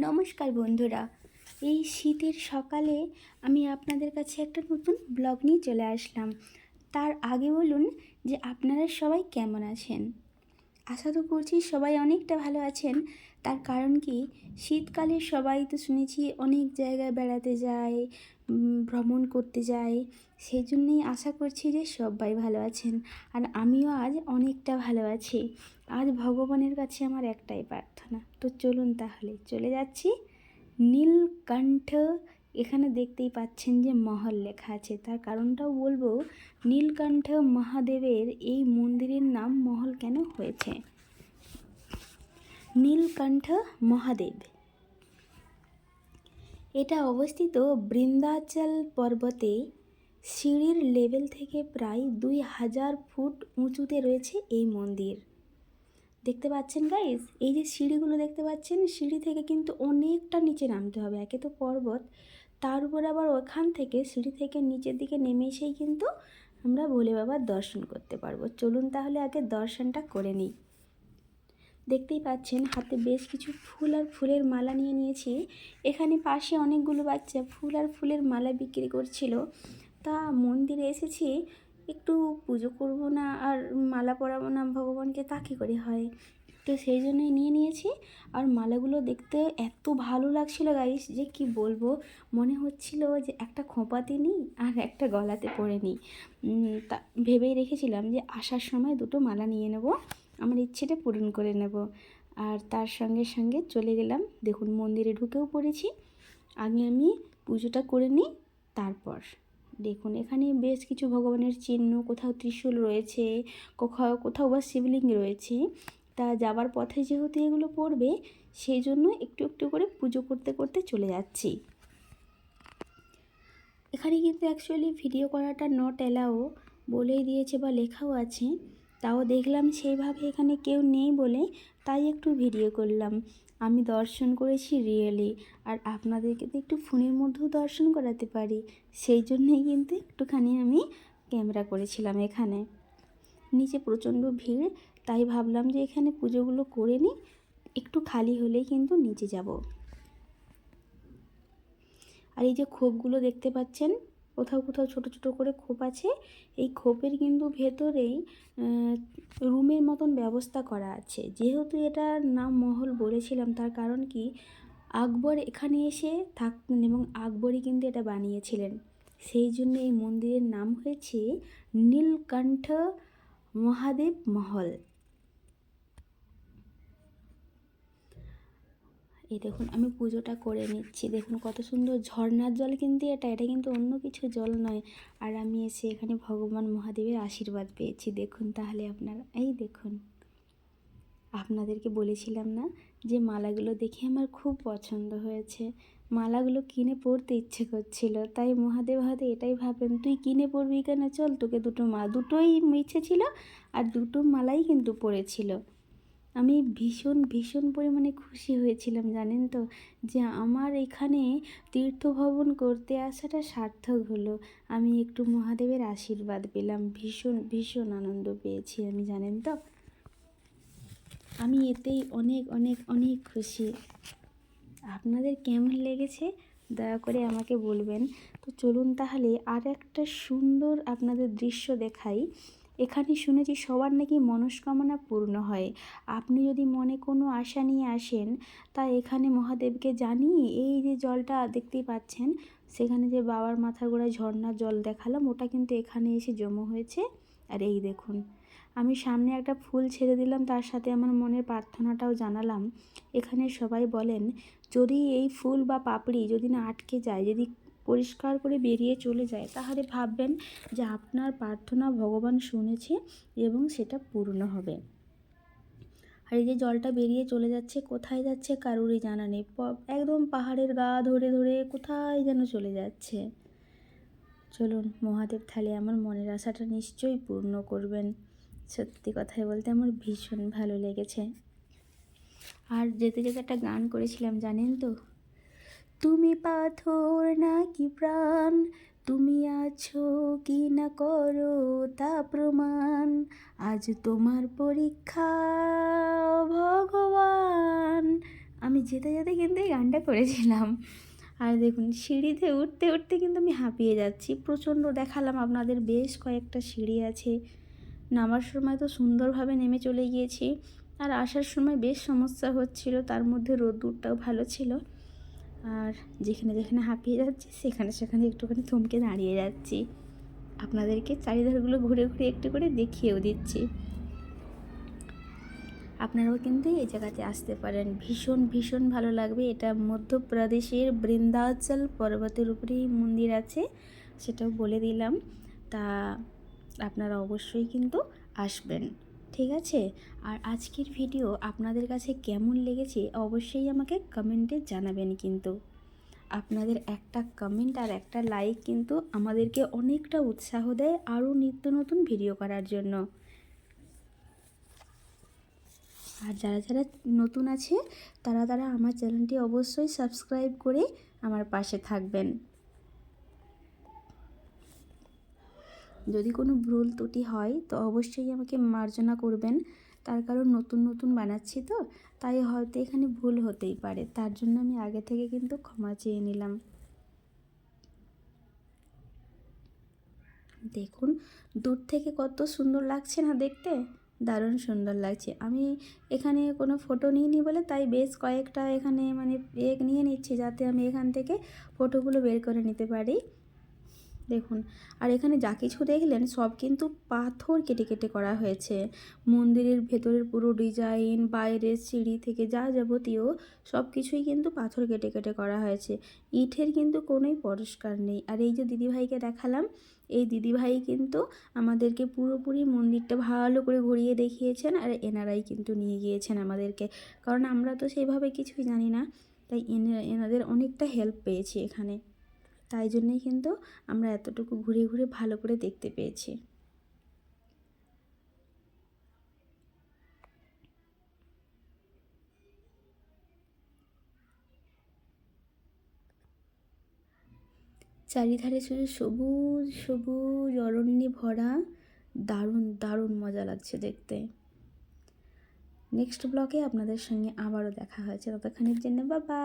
নমস্কার বন্ধুরা। এই শীতের সকালে আমি আপনাদের কাছে একটা নতুন ব্লগ নিয়ে চলে আসলাম। তার আগে বলুন যে আপনারা সবাই কেমন আছেন? আশা তো করছি সবাই অনেকটা ভালো আছেন। তার কারণ কি? শীতকালে সবাই তো শুনেছি অনেক জায়গায় বেড়াতে যায় ভ্রমণ করতে যায়। সেই জন্যেই আশা করছি যে সবাই ভালো আছেন। আর আমিও আজ অনেকটা ভালো আছি। আজ ভগবানের কাছে আমার একটাই প্রার্থনা। তো চলুন তাহলে চলে যাচ্ছি নীলকণ্ঠ এখানে দেখতেই পাচ্ছেন যে মহল লেখা আছে। তার কারণটাও বলব, নীলকণ্ঠ মহাদেবের এই মন্দিরের নাম মহল কেন হয়েছে? নীলকণ্ঠ মহাদেব। এটা অবস্থিত বৃন্দাচল পর্বতে, সিঁড়ির লেভেল থেকে প্রায় দুই হাজার ফুট উঁচুতে রয়েছে এই মন্দির। দেখতে পাচ্ছেন গাইস এই যে সিঁড়িগুলো দেখতে পাচ্ছেন, সিঁড়ি থেকে কিন্তু অনেকটা নিচে নামতে হবে, একে তো পর্বত। তার উপর আবার ওখান থেকে, সিঁড়ি থেকে নিচের দিকে নেমে এসেই কিন্তু আমরা ভোলে বাবার দর্শন করতে পারব। চলুন তাহলে আগে দর্শনটা করে নিই। দেখতেই পাচ্ছেন, হাতে বেশ কিছু ফুল আর ফুলের মালা নিয়ে নিয়েছি। এখানে পাশে অনেকগুলো বাচ্চা ফুল আর ফুলের মালা বিক্রি করছিল। তা মন্দিরে এসেছি একটু পুজো করব না আর মালা পরাবো না, ভগবানকে তা কী করে হয়? তো সেই জন্যই নিয়ে নিয়েছি। আর মালাগুলো দেখতে এত ভালো লাগছিল গাইস যে কি বলব? মনে হচ্ছিল যে একটা খোঁপাতে নিই আর একটা গলাতে পরে নিই। তা ভেবেই রেখেছিলাম যে আসার সময় দুটো মালা নিয়ে নেব, আমার ইচ্ছেটা পূরণ করে নেব। আর তার সঙ্গে সঙ্গে চলে গেলাম, দেখুন মন্দিরে ঢুকেও পড়েছি। আগে আমি পুজোটা করে নিই, তারপর। দেখুন, এখানে বেশ কিছু ভগবানের চিহ্ন, কোথাও ত্রিশূল রয়েছে, কোথাও কোথাও বা শিবলিঙ্গ রয়েছে। তা যাবার পথে যেহেতু এগুলো পড়বে সেই জন্য একটু একটু করে পুজো করতে করতে চলে যাচ্ছি। এখানে কিন্তু অ্যাকচুয়ালি ভিডিও করাটা নট অ্যালাও বলেই দিয়েছে বা লেখাও আছে। তাও দেখলাম সেইভাবে এখানে কেউ নেই বলে তাই একটু ভিডিও করলাম। আমি দর্শন করেছি রিয়েলি আর আপনাদেরকে তো একটু ফোনের মধ্যেও দর্শন করাতে পারি। সেই জন্যেই কিন্তু একটুখানি আমি ক্যামেরা করেছিলাম এখানে। নিচে প্রচণ্ড ভিড়, তাই ভাবলাম যে এখানে পুজোগুলো করে নিই। একটু খালি হলেই কিন্তু নিচে যাব। আর এই যে ক্ষোভগুলো দেখতে পাচ্ছেন কোথাও কোথাও ছোট ছোট করে খোপ আছে। এই খোপের কিন্তু ভেতরেই রুমের মতন ব্যবস্থা করা আছে। যেহেতু এটার নাম মহল বলেছিলাম, তার কারণ কি? আকবর এখানে এসে থাকতেন এবং আকবরই কিন্তু এটা বানিয়েছিলেন। সেই জন্য এই মন্দিরের নাম হয়েছে নীলকণ্ঠ মহাদেব মহল। এই দেখুন, আমি পুজোটা করে নিচ্ছি। দেখুন, কত সুন্দর ঝর্নার জল কিন্তু এটা। এটা কিন্তু অন্য কিছু জল নয়। আর আমি এসে এখানে ভগবান মহাদেবের আশীর্বাদ পেয়েছি। দেখুন তাহলে আপনারা, এই দেখুন। আপনাদেরকে বলেছিলাম না যে মালাগুলো দেখে আমার খুব পছন্দ হয়েছে। মালাগুলো কিনে পরতে ইচ্ছে করছিল। তাই মহাদেব হাতে এটাই ভাবলেন তুই কিনে পরবি কেন? চল তোকে দুটো মা, দুটোই ইচ্ছে ছিল আর দুটো মালাই কিন্তু পড়েছিল। আমি ভীষণ ভীষণ পরিমাণে খুশি হয়েছিলাম, জানেন তো, যে আমার এখানে তীর্থভ্রমণ করতে আসাটা সার্থক হলো। আমি একটু মহাদেবের আশীর্বাদ পেলাম, ভীষণ ভীষণ আনন্দ পেয়েছি আমি, জানেন তো। আমি এতেই অনেক অনেক অনেক খুশি। আপনাদের কেমন লেগেছে? দয়া করে আমাকে বলবেন। তো চলুন তাহলে আর একটা সুন্দর আপনাদের দৃশ্য দেখাই। এখানে শুনেছি সবার নাকি মনস্কামনা পূর্ণ হয়। আপনি যদি মনে কোনো আশা নিয়ে আসেন, তা এখানে মহাদেবকে জানিয়ে এই যে জলটা দেখতেই পাচ্ছেন, সেখানে যে বাবার মাথার গোড়ায় ঝর্ণার জল দেখালাম, ওটা কিন্তু এখানে এসে জমা হয়েছে। আর এই দেখুন, আমি সামনে একটা ফুল ছেড়ে দিলাম, তার সাথে আমার মনের প্রার্থনাটাও জানালাম। এখানে সবাই বলেন, যদি এই ফুল বা পাপড়ি যদি না আটকে যায়, যদি পরিষ্কার করে বেরিয়ে চলে যায়, তাহলে ভাববেন যে আপনার প্রার্থনা ভগবান শুনেছে এবং সেটা পূর্ণ হবে। আর এই যে জলটা বেরিয়ে চলে যাচ্ছে, কোথায় যাচ্ছে কারুরই জানা নেই একদম পাহাড়ের গা ধরে ধরে কোথায় যেন চলে যাচ্ছে। চলুন, মহাদেব তাহলে আমার মনের আশাটা নিশ্চয়ই পূর্ণ করবেন। সত্যি কথাই বলতে আমার ভীষণ ভালো লেগেছে। আর যেতে যেতে একটা গান করেছিলাম, জানেন তো? তুমি পাথর নাকি প্রাণ? তুমি আছো কি না করো তা প্রমাণ। আজ তোমার পরীক্ষা, ভগবান। আমি যেতে যেতে কিন্তু এই গানটা করেছিলাম। আর দেখুন, সিঁড়িতে উঠতে উঠতে কিন্তু আমি হাঁপিয়ে যাচ্ছি। প্রচণ্ড দেখালাম আপনাদের, বেশ কয়েকটা সিঁড়ি আছে। নামার সময় তো সুন্দরভাবে নেমে চলে গিয়েছি। আর আসার সময় বেশ সমস্যা হচ্ছিল, তার মধ্যে রোদ্দুরটাও ভালো ছিল। আর যেখানে যেখানে হাঁপিয়ে যাচ্ছি, সেখানে সেখানে একটুখানি থমকে দাঁড়িয়ে যাচ্ছি। আপনাদেরকে চারিধারগুলো ঘুরে ঘুরে একটু করে দেখিয়েও দিচ্ছি। আপনারাও কিন্তু এই জায়গাতে আসতে পারেন। ভীষণ ভীষণ ভালো লাগবে। এটা মধ্যপ্রদেশের বৃন্দাচল পর্বতের উপরেই মন্দির আছে, সেটাও বলে দিলাম। তা আপনারা অবশ্যই কিন্তু আসবেন। ঠিক আছে? আর আজকের ভিডিও আপনাদের কাছে কেমন লেগেছে অবশ্যই আমাকে কমেন্টে জানাবেন কিন্তু। আপনাদের একটা কমেন্ট আর একটা লাইক কিন্তু আমাদেরকে অনেকটা উৎসাহ দেয় আরও নিত্য নতুন ভিডিও করার জন্য। আর যারা যারা নতুন আছে, তারা তারা আমার চ্যানেলটি অবশ্যই সাবস্ক্রাইব করে আমার পাশে থাকবেন। যদি কোনো ভুল ত্রুটি হয়, তো অবশ্যই আমাকে মার্জনা করবেন। তার কারণ নতুন নতুন বানাচ্ছি তো, তাই হয়তো এখানে ভুল হতেই পারে। তার জন্য আমি আগে থেকে কিন্তু ক্ষমা চেয়ে নিলাম। দেখুন, দূর থেকে কত সুন্দর লাগছে না দেখতে? দারুণ সুন্দর লাগছে। আমি এখানে কোনো ফটো নিইনি বলে, তাই বেশ কয়েকটা এখানে মানে এক নিয়ে নিচ্ছি, যাতে আমি এখান থেকে ফটোগুলো বের করে নিতে পারি। দেখুন। আর এখানে যা কিছু দেখলেন, সব কিন্তু পাথর কেটে কেটে করা হয়েছে। মন্দিরের ভেতরের পুরো ডিজাইন, বাইরের সিঁড়ি থেকে যা যাবতীয়, সব কিছুই কিন্তু পাথর কেটে কেটে করা হয়েছে। ইটের কিন্তু কোনোই পরিষ্কার নেই। আর এই যে দিদিভাইকে দেখালাম, এই দিদিভাই কিন্তু আমাদেরকে পুরোপুরি মন্দিরটা ভালো করে ঘুরিয়ে দেখিয়েছেন আর এনারাই কিন্তু নিয়ে গিয়েছেন আমাদেরকে। কারণ আমরা তো সেইভাবে কিছুই জানি না, তাই এনাদের অনেকটা হেল্প পেয়েছি এখানে। তাই জন্যেই কিন্তু আমরা এতটুকু ঘুরে ঘুরে ভালো করে দেখতে পেয়েছি। চারিধারে শুধু সবুজ সবুজ, অরণ্যে ভরা, দারুণ দারুণ মজা লাগছে দেখতে। নেক্সট ব্লগে আপনাদের সঙ্গে আবারও দেখা হয়েছে। ততক্ষণের জন্য বাবা